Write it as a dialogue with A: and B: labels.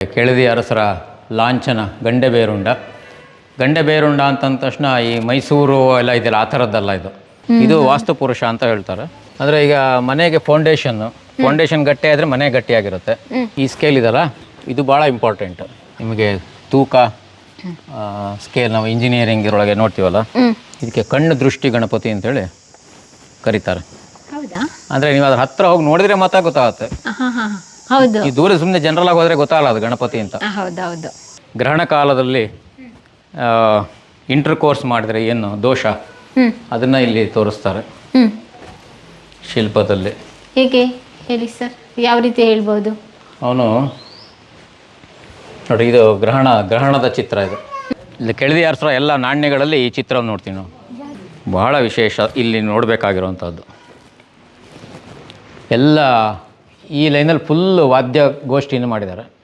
A: ಕೆಳದಿ ಅರಸರ ಲಾಂಛನ ಗಂಡೆಬೇರುಂಡ. ಗಂಡೆಬೇರುಂಡ ಅಂತಂದ ತಕ್ಷಣ ಈ ಮೈಸೂರು ಎಲ್ಲ ಇದೆಯಲ್ಲ ಆ ಥರದ್ದಲ್ಲ ಇದು. ಇದು ವಾಸ್ತು ಪುರುಷ ಅಂತ ಹೇಳ್ತಾರೆ. ಅಂದರೆ ಈಗ ಮನೆಗೆ ಫೌಂಡೇಶನ್ ಫೌಂಡೇಶನ್ ಗಟ್ಟಿ ಆದರೆ ಮನೆ ಗಟ್ಟಿಯಾಗಿರುತ್ತೆ. ಈ ಸ್ಕೇಲ್ ಇದಲ್ಲ ಇದು ಭಾಳ ಇಂಪಾರ್ಟೆಂಟ್ ನಿಮಗೆ ತೂಕ ಸ್ಕೇಲ್ ನಾವು ಇಂಜಿನಿಯರಿಂಗ್ ಇರೊಳಗೆ ನೋಡ್ತೀವಲ್ಲ? ಇದಕ್ಕೆ ಕಣ್ಣು ದೃಷ್ಟಿ ಗಣಪತಿ ಅಂತೇಳಿ ಕರೀತಾರೆ. ಅಂದರೆ ನೀವು ಅದ್ರ ಹತ್ರ ಹೋಗಿ ನೋಡಿದ್ರೆ ಮಾತ್ರ ಗೊತ್ತಾಗುತ್ತೆ.
B: ಹಾಂ ಹಾಂ. ಹೌದು.
A: ಈ ದೂರ ಸುಮ್ಮನೆ ಜನರಲ್ ಆಗಿ ಹೋದ್ರೆ ಗೊತ್ತಾಗಲ್ಲ ಅದು ಗಣಪತಿ ಅಂತ.
B: ಹೌದೌದು
A: ಗ್ರಹಣ ಕಾಲದಲ್ಲಿ ಇಂಟರ್ ಕೋರ್ಸ್ ಮಾಡಿದರೆ ಏನು ದೋಷ? ಅದನ್ನ ಇಲ್ಲಿ ತೋರಿಸ್ತಾರೆ. ಶಿಲ್ಪದಲ್ಲಿ.
B: ಹೇಗೆ? ಹೇಳಿ ಸರ್. ಯಾವ ರೀತಿ ಹೇಳ್ಬೋದು?
A: ಅವನು ನೋಡಿ ಇದು ಗ್ರಹಣ ಗ್ರಹಣದ ಚಿತ್ರ ಇದು. ಇಲ್ಲಿ ಕೆಳದಿ ಅರಸರ ಎಲ್ಲ ನಾಣ್ಯಗಳಲ್ಲಿ ಈ ಚಿತ್ರವನ್ನು ನೋಡ್ತೀವಿ ನಾವು. ಬಹಳ ವಿಶೇಷ. ಇಲ್ಲಿ ನೋಡಬೇಕಾಗಿರುವಂಥದ್ದು ಎಲ್ಲ ಈ ಲೈನಲ್ಲಿ ಫುಲ್ ವಾದ್ಯ ಗೋಷ್ಠಿಯನ್ನು ಮಾಡಿದ್ದಾರೆ.